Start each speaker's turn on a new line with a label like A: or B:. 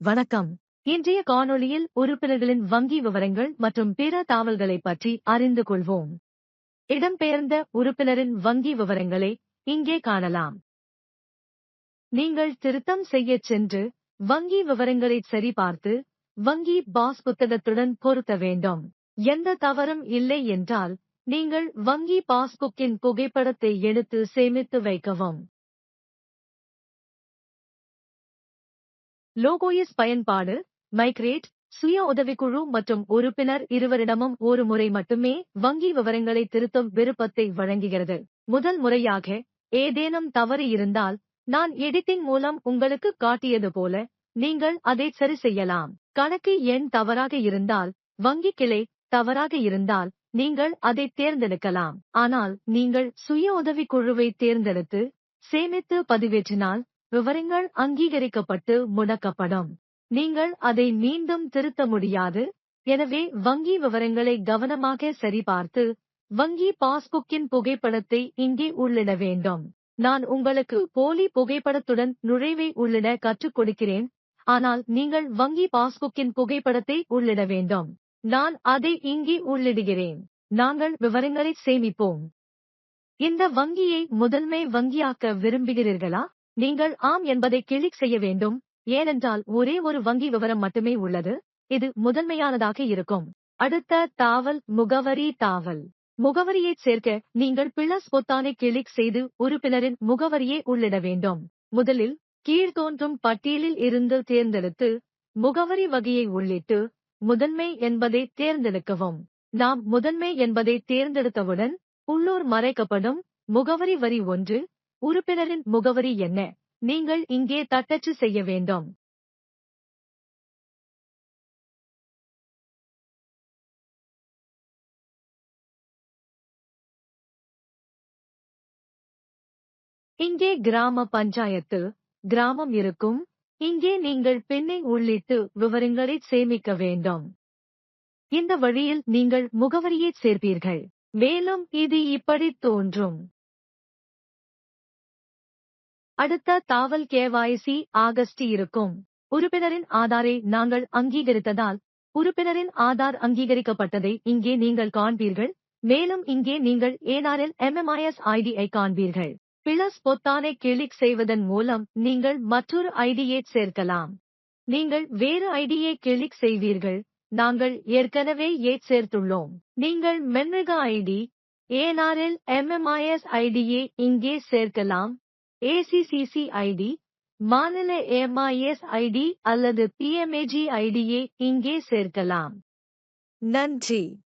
A: வணக்கம். இன்றைய காணொளியில் உறுப்பினர்களின் வங்கி விவரங்கள் மற்றும் பிற தாவல்களை பற்றி அறிந்து கொள்வோம். இடம்பெயர்ந்த உறுப்பினரின் வங்கி விவரங்களை இங்கே காணலாம். நீங்கள் திருத்தம் செய்யச் சென்று வங்கி விவரங்களை சரிபார்த்து வங்கி பாஸ் புத்தகத்துடன் பொருத்த வேண்டும். எந்த தவறும் இல்லை என்றால் நீங்கள் வங்கி பாஸ்புக்கின் புகைப்படத்தை எடுத்து சேமித்து வைக்கவும். லோகோயிஸ் பயன்பாடு மைக்ரேட் சுய உதவிக்குழு மற்றும் உறுப்பினர் இருவரிடமும் ஒரு முறை மட்டுமே வங்கி விவரங்களை திருத்தும் விருப்பத்தை வழங்குகிறது. முதல் முறையாக ஏதேனும் தவறு இருந்தால் நான் எடிட்டிங் மூலம் உங்களுக்கு காட்டியது போல நீங்கள் அதை சரி செய்யலாம். கணக்கு எண் தவறாக இருந்தால் வங்கி கிளை தவறாக இருந்தால் நீங்கள் அதை தேர்ந்தெடுக்கலாம். ஆனால் நீங்கள் சுய உதவிக்குழுவை தேர்ந்தெடுத்து சேமித்து பதிவேற்றினால் விவரங்கள் அங்கீகரிக்கப்பட்டு முடக்கப்படும். நீங்கள் அதை மீண்டும் திருத்த முடியாது. எனவே வங்கி விவரங்களை கவனமாக சரிபார்த்து வங்கி பாஸ்புக்கின் புகைப்படத்தை இங்கே உள்ளிட வேண்டும். நான் உங்களுக்கு போலி புகைப்படத்துடன் நுழைவை உள்ளிட கற்றுக் கொடுக்கிறேன். ஆனால் நீங்கள் வங்கி பாஸ்புக்கின் புகைப்படத்தை உள்ளிட வேண்டும். நான் அதை இங்கே உள்ளிடுகிறேன். நாங்கள் விவரங்களை சேமிப்போம். இந்த வங்கியை முதன்மை வங்கியாக்க விரும்புகிறீர்களா? நீங்கள் ஆம் என்பதை கிளிக் செய்ய வேண்டும். ஏனென்றால் ஒரே ஒரு வங்கி விவரம் மட்டுமே உள்ளது. இது முதன்மையானதாக இருக்கும். அடுத்த தாவல் முகவரி தாவல். முகவரியைச் சேர்க்க நீங்கள் பிளஸ் பொத்தானை கிளிக் செய்து உறுப்பினரின் முகவரியை உள்ளிட வேண்டும். முதலில் கீழ்தோன்றும் பட்டியலில் இருந்து தேர்ந்தெடுத்து முகவரி வகையை உள்ளிட்டு முதன்மை என்பதை தேர்ந்தெடுக்கவும். நாம் முதன்மை என்பதை தேர்ந்தெடுத்தவுடன் உள்ளூர் மறைக்கப்படும் முகவரி வரி ஒன்று உறுப்பினரின் முகவரி என்ன? நீங்கள் இங்கே தட்டச்சு செய்ய வேண்டும். இங்கே கிராம பஞ்சாயத்து கிராமம் இருக்கும். இங்கே நீங்கள் பெண்ணை உள்ளிட்டு விவரங்களை சேமிக்க வேண்டும். இந்த வழியில் நீங்கள் முகவரியை சேர்ப்பீர்கள். மேலும் இது இப்படி தோன்றும். அடுத்த தாவல் கேவாய்சி ஆகஸ்ட் இருக்கும். உறுப்பினரின் ஆதாரை நாங்கள் அங்கீகரித்ததால் உறுப்பினரின் ஆதார் அங்கீகரிக்கப்பட்டதை இங்கே நீங்கள் காண்பீர்கள். மேலும் இங்கே நீங்கள் ஏனாரில் எம்எம்ஐஎஸ் ஐடியை காண்பீர்கள். பிளஸ் பொத்தானை கிளிக் செய்வதன் மூலம் நீங்கள் மற்றொரு ஐடியை சேர்க்கலாம். நீங்கள் வேறு ஐடியை கிளிக் செய்வீர்கள். நாங்கள் ஏற்கனவே ஏட் சேர்த்துள்ளோம். நீங்கள் மென்மிக ஐடி ஏனாரில் எம்எம்ஐஎஸ் ஐடியை இங்கே சேர்க்கலாம். ஏசிசிசி ஐடி மாநில எம்ஐஎஸ் ஐடி அல்லது பிஎம்ஏஜி ஐடியை இங்கே சேர்க்கலாம். நன்றி.